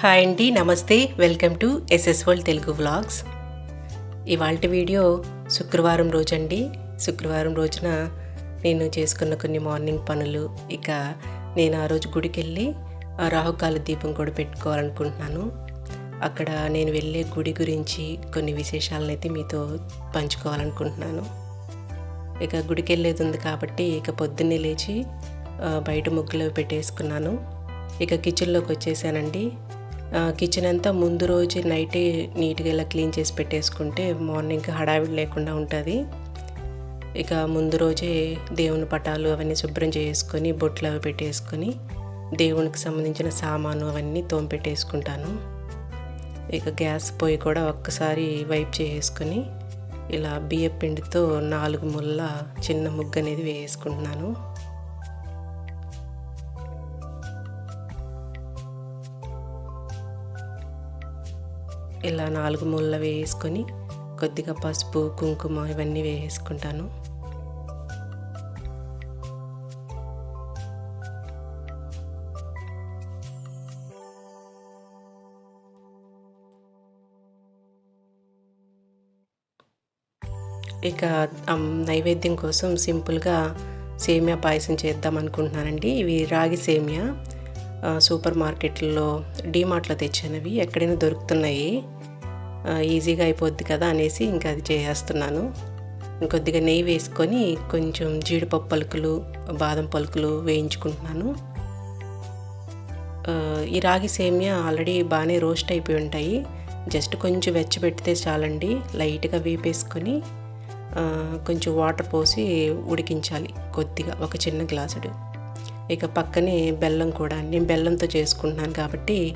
Hi అండి నమస్తే. Welcome to S S world Telugu vlogs. ఇవాళ వీడియో శుక్రవారం రోజండి. శుక్రవారం రోజున నేను చేసుకున్న కొన్ని మార్నింగ్ పనులు ఇక నేను ఆ రోజు గుడికి వెళ్ళి రాహుకాల దీపం కూడా పెట్టుకోవాలనుకుంటున్నాను. అక్కడ నేను వెళ్ళే గుడి గురించి కొన్ని విశేషాలను అయితే మీతో పంచుకోవాలనుకుంటున్నాను. ఇక గుడికి వెళ్ళేది ఉంది కాబట్టి ఇక పొద్దున్నే లేచి బయట ముగ్గులు పెట్టేసుకున్నాను. ఇక కిచెన్లోకి వచ్చేసానండి. కిచెన్ అంతా ముందు రోజు నైటే నీట్గా ఇలా క్లీన్ చేసి పెట్టేసుకుంటే మార్నింగ్ హడావిడి లేకుండా ఉంటుంది. ఇక ముందు రోజే దేవుని పటాలు అవన్నీ శుభ్రం చేసుకొని బొట్లు అవి పెట్టేసుకొని దేవునికి సంబంధించిన సామాను అవన్నీ తోంపెట్టేసుకుంటాను ఇక గ్యాస్ పొయ్యి కూడా ఒక్కసారి వైప్ చేసుకొని ఇలా బియ్య పిండితో నాలుగు ముళ్ళ చిన్న ముగ్గు అనేది వేసుకుంటున్నాను. ఇలా నాలుగు ముళ్ళ వేసుకొని కొద్దిగా పసుపు కుంకుమ ఇవన్నీ వేసుకుంటాను. ఇక నైవేద్యం కోసం సింపుల్గా సేమియా పాయసం చేద్దాం అనుకుంటున్నానండి. ఇవి రాగి సేమియా. సూపర్ మార్కెట్లో డీమార్ట్లో తెచ్చినవి ఎక్కడైనా దొరుకుతున్నాయి. ఈజీగా అయిపోద్ది కదా అనేసి ఇంకా అది చేసేస్తున్నాను. ఇంకొద్దిగా నెయ్యి వేసుకొని కొంచెం జీడిపప్పు పలుకులు బాదం పలుకులు వేయించుకుంటున్నాను. ఈ రాగి సేమియా ఆల్రెడీ బాగానే రోస్ట్ అయిపోయి ఉంటాయి. జస్ట్ కొంచెం వెచ్చబెడితే చాలండి. లైట్గా వేపేసుకొని కొంచెం వాటర్ పోసి ఉడికించాలి కొద్దిగా ఒక చిన్న గ్లాసుడు. ఇక పక్కనే బెల్లం కూడా నేను బెల్లంతో చేసుకుంటున్నాను కాబట్టి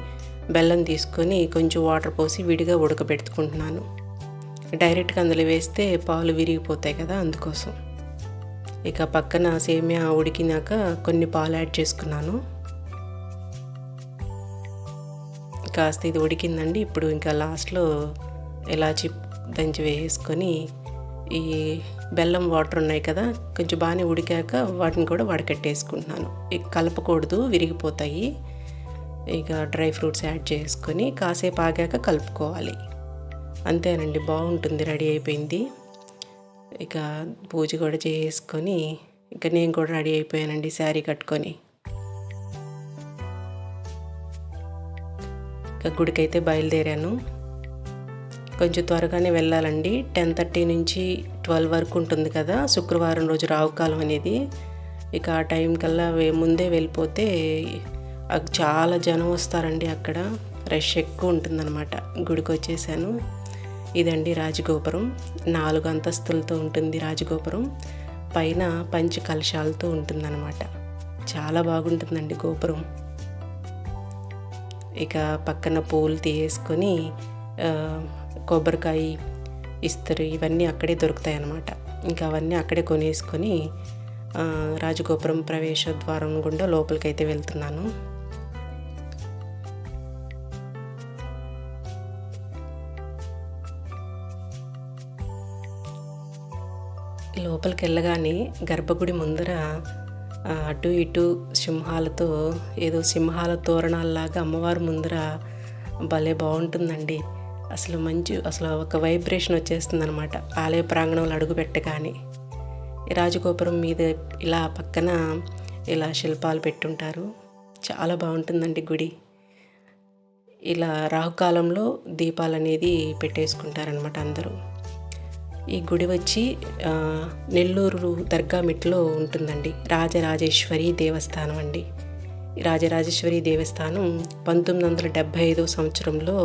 బెల్లం తీసుకొని కొంచెం వాటర్ పోసి విడిగా ఉడకబెట్టుకుంటున్నాను. డైరెక్ట్గా అందులో వేస్తే పాలు విరిగిపోతాయి కదా అందుకోసం. ఇక పక్కన సేమియా ఉడికినాక కొన్ని పాలు యాడ్ చేసుకున్నాను. కాస్త ఇది ఉడికిందండి. ఇప్పుడు ఇంకా లాస్ట్లో ఇలాచి దంచి వేసుకొని ఈ బెల్లం వాటర్ ఉన్నాయి కదా కొంచెం బాగానే ఉడికాక వాటిని కూడా వడకట్టేసుకుంటున్నాను. ఇక కలపకూడదు విరిగిపోతాయి. ఇక డ్రై ఫ్రూట్స్ యాడ్ చేసుకొని కాసేపు ఆగాక కలుపుకోవాలి. అంతేనండి బాగుంటుంది రెడీ అయిపోయింది. ఇక పూజ కూడా చేసుకొని ఇక నేను కూడా రెడీ అయిపోయానండి శారీ కట్టుకొని. ఇక గుడికైతే బయలుదేరాను. కొంచెం త్వరగానే వెళ్ళాలండి. టెన్ థర్టీ నుంచి ట్వెల్వ్ వరకు ఉంటుంది కదా. శుక్రవారం రోజు రావుకాలం అనేది. ఇక ఆ టైం కల్లా వే- ముందే వెళ్ళిపోతే చాలా జనం వస్తారండి అక్కడ. రష్ ఎక్కువ ఉంటుందన్నమాట. గుడికి వచ్చేసాను ఇదండి రాజగోపురం. నాలుగు అంతస్తులతో ఉంటుంది రాజగోపురం. పైన పంచ కలశాలతో ఉంటుందన్నమాట. చాలా బాగుంటుందండి గోపురం. ఇక పక్కన పూలు తీయేసుకొని కొబ్బరికాయ ఇస్తరు ఇవన్నీ అక్కడే దొరుకుతాయి అన్నమాట ఇంకా అవన్నీ అక్కడే కొనేసుకొని రాజగోపురం ప్రవేశ ద్వారం గుండా లోపలికైతే వెళ్తున్నాను. లోపలికి వెళ్ళగానే గర్భగుడి ముందర అటు ఇటు సింహాలతో ఏదో సింహాల తోరణాల్లాగా అమ్మవారి ముందర భలే బాగుంటుందండి. అసలు మంచి అసలు ఒక వైబ్రేషన్ వచ్చేస్తుంది అనమాట ఆలయ ప్రాంగణంలో అడుగు పెట్టగానే రాజగోపురం మీద ఇలా పక్కన ఇలా శిల్పాలు పెట్టుంటారు. చాలా బాగుంటుందండి గుడి. ఇలా రాహుకాలంలో దీపాలు అనేది పెట్టేసుకుంటారనమాట అందరూ. ఈ గుడి వచ్చి నెల్లూరు దర్గా మెట్లో ఉంటుందండి. రాజరాజేశ్వరి దేవస్థానం అండి. రాజరాజేశ్వరి దేవస్థానం పంతొమ్మిది వందల డెబ్భై ఐదో సంవత్సరంలో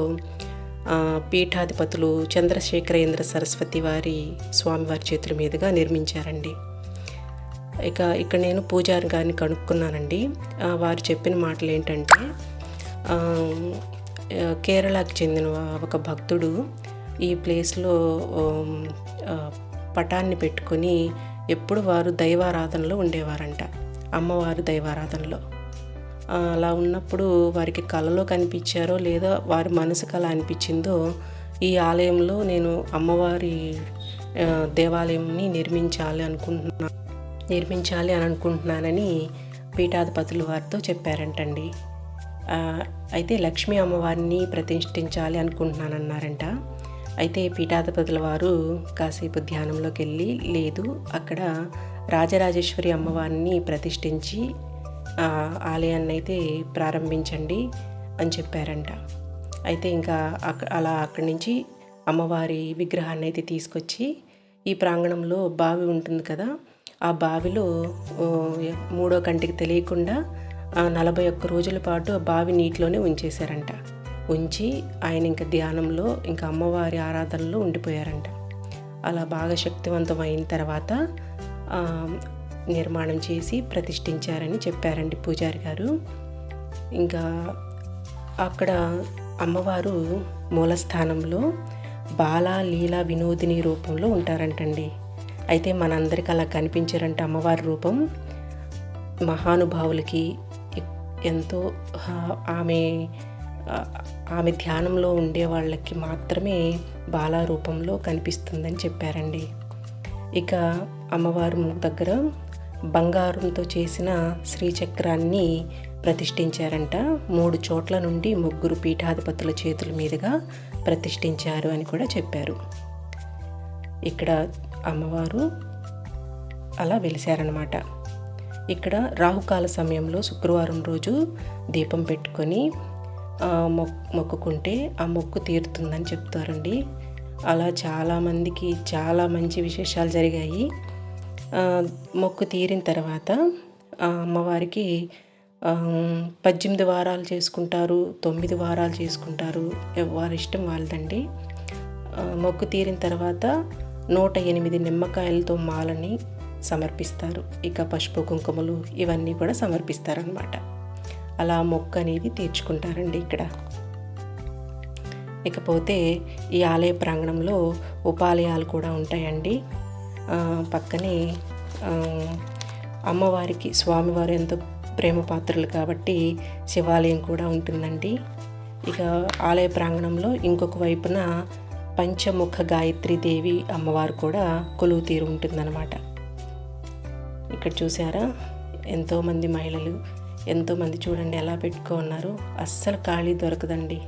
పీఠాధిపతులు చంద్రశేఖరేంద్ర సరస్వతి వారి స్వామివారి చేతుల మీదుగా నిర్మించారండి. ఇక ఇక్కడ నేను పూజారి గారిని కనుక్కున్నానండి. వారు చెప్పిన మాటలు ఏంటంటే కేరళకు చెందిన ఒక భక్తుడు ఈ ప్లేస్లో పటాన్ని పెట్టుకొని ఎప్పుడు వారు దైవారాధనలో ఉండేవారంట. అమ్మవారు దైవారాధనలో. అలా ఉన్నప్పుడు వారికి కళలో కనిపించారో లేదా వారి మనసుకు అలా అనిపించిందో ఈ ఆలయంలో నేను అమ్మవారి దేవాలయంని నిర్మించాలి అనుకుంటున్నా నిర్మించాలి అని అనుకుంటున్నానని పీఠాధిపతులు వారితో చెప్పారంటండి. అయితే లక్ష్మీ అమ్మవారిని ప్రతిష్ఠించాలి అనుకుంటున్నానన్నారంట. అయితే పీఠాధిపతుల వారు కాసేపు ధ్యానంలోకి వెళ్ళి లేదు అక్కడ రాజరాజేశ్వరి అమ్మవారిని ప్రతిష్ఠించి ఆలయాన్ని అయితే ప్రారంభించండి అని చెప్పారంట. అయితే ఇంకా అక్క- అలా అక్కడి నుంచి అమ్మవారి విగ్రహాన్ని అయితే తీసుకొచ్చి ఈ ప్రాంగణంలో బావి ఉంటుంది కదా ఆ బావిలో మూడో కంటికి తెలియకుండా నలభై ఒక్క రోజుల పాటు ఆ బావి నీటిలోనే ఉంచేశారంట. ఉంచి ఆయన ఇంకా ధ్యానంలో ఇంకా అమ్మవారి ఆరాధనలో ఉండిపోయారంట. అలా బాగా శక్తివంతం అయిన తర్వాత నిర్మాణం చేసి ప్రతిష్ఠించారని చెప్పారండి పూజారి గారు. ఇంకా అక్కడ అమ్మవారు మూలస్థానంలో బాల లీలా వినోదిని రూపంలో ఉంటారంటండి. అయితే మనందరికి అలా కనిపించారంటే అమ్మవారి రూపం. మహానుభావులకి ఎంతో ఆమె ఆమె ధ్యానంలో ఉండే వాళ్ళకి మాత్రమే బాలా రూపంలో కనిపిస్తుందని చెప్పారండి. ఇక అమ్మవారు దగ్గర బంగారంతో చేసిన శ్రీచక్రాన్ని ప్రతిష్ఠించారంట. మూడు చోట్ల నుండి ముగ్గురు పీఠాధిపతుల చేతుల మీదుగా ప్రతిష్ఠించారు అని కూడా చెప్పారు. ఇక్కడ అమ్మవారు అలా వెలిశారనమాట ఇక్కడ రాహుకాల సమయంలో శుక్రవారం రోజు దీపం పెట్టుకొని మొక్ మొక్కుకుంటే ఆ మొక్కు తీరుతుందని చెప్తారండి. అలా చాలామందికి చాలా మంచి విశేషాలు జరిగాయి. మొక్కు తీరిన తర్వాత అమ్మవారికి పద్దెనిమిది వారాలు చేసుకుంటారు తొమ్మిది వారాలు చేసుకుంటారు. వారి ఇష్టం వాళ్ళదండి. మొక్కు తీరిన తర్వాత నూట ఎనిమిది నిమ్మకాయలతో మాలని సమర్పిస్తారు. ఇక పసుపు కుంకుమలు ఇవన్నీ కూడా సమర్పిస్తారనమాట అలా మొక్కు అనేది తీర్చుకుంటారండి ఇక్కడ. ఇకపోతే ఈ ఆలయ ప్రాంగణంలో ఉపాలయాలు కూడా ఉంటాయండి. పక్కనే అమ్మవారికి స్వామివారు ఎంతో ప్రేమ పాత్రలు కాబట్టి శివాలయం కూడా ఉంటుందండి. ఇక ఆలయ ప్రాంగణంలో ఇంకొక వైపున పంచముఖ గాయత్రి దేవి అమ్మవారు కూడా కొలువు తీరు ఉంటుందన్నమాట. ఇక్కడ చూసారా? ఎంతోమంది మహిళలు ఎంతోమంది చూడండి ఎలా పెట్టుకో ఉన్నారు. అస్సలు ఖాళీ దొరకదండి.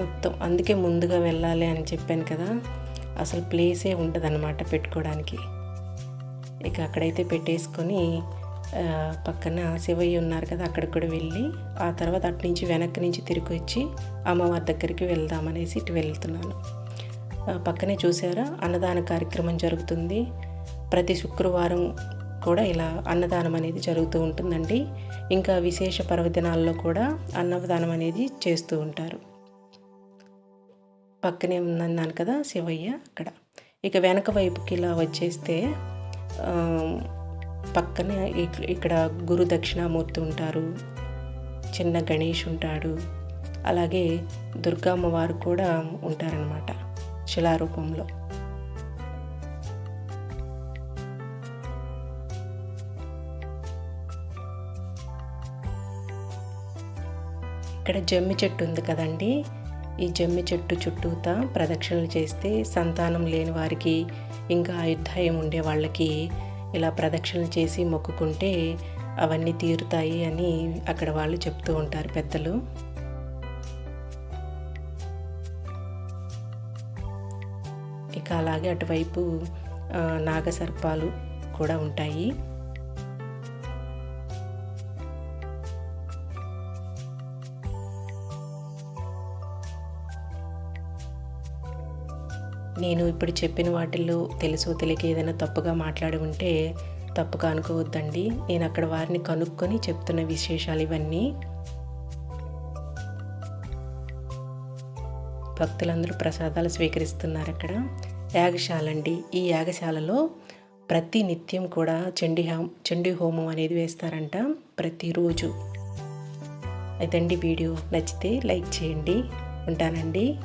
మొత్తం అందుకే ముందుగా వెళ్ళాలి అని చెప్పాను కదా. అసలు ప్లేసే ఉంటుందన్నమాట పెట్టుకోవడానికి ఇక అక్కడైతే పెట్టేసుకొని పక్కన శివయ్య ఉన్నారు కదా అక్కడికి కూడా వెళ్ళి ఆ తర్వాత అటు నుంచి వెనక్కి నుంచి తిరిగి వచ్చి అమ్మవారి దగ్గరికి వెళ్దామనేసి ఇటు వెళ్తున్నాను. పక్కనే చూసారా అన్నదాన కార్యక్రమం జరుగుతుంది. ప్రతి శుక్రవారం కూడా ఇలా అన్నదానం అనేది జరుగుతూ ఉంటుందండి. ఇంకా విశేష పర్వదినాల్లో కూడా అన్నదానం అనేది చేస్తూ ఉంటారు. పక్కనే ఉందన్నాను కదా శివయ్య అక్కడ. ఇక వెనక వైపుకి ఇలా వచ్చేస్తే పక్కనే ఇక్కడ గురు దక్షిణామూర్తి ఉంటారు చిన్న గణేష్ ఉంటాడు అలాగే దుర్గామ్మవారు కూడా ఉంటారనమాట శిలారూపంలో. ఇక్కడ జమ్మి చెట్టు ఉంది కదండి ఈ జమ్మి చెట్టు చుట్టూతా ప్రదక్షిణలు చేస్తే సంతానం లేని వారికి ఇంకా ఆయుర్దాయం ఉండే వాళ్ళకి ఇలా ప్రదక్షిణలు చేసి మొక్కుకుంటే అవన్నీ తీరుతాయి అని అక్కడ వాళ్ళు చెప్తూ ఉంటారు పెద్దలు. ఇక అలాగే అటువైపు నాగసర్పాలు కూడా ఉంటాయి. నేను ఇప్పుడు చెప్పిన వాటిల్లో తెలుసో తెలియక ఏదైనా తప్పుగా మాట్లాడి ఉంటే తప్పుగా అనుకోవద్దండి. నేను అక్కడ వారిని కనుక్కొని చెప్తున్న విశేషాలు ఇవన్నీ. భక్తులందరూ ప్రసాదాలు స్వీకరిస్తున్నారు అక్కడ. యాగశాల అండి ఈ యాగశాలలో ప్రతి నిత్యం కూడా చండీ హోం చండీ హోమం అనేది వేస్తారంట ప్రతిరోజు. అయితే అండి వీడియో నచ్చితే లైక్ చేయండి. ఉంటానండి.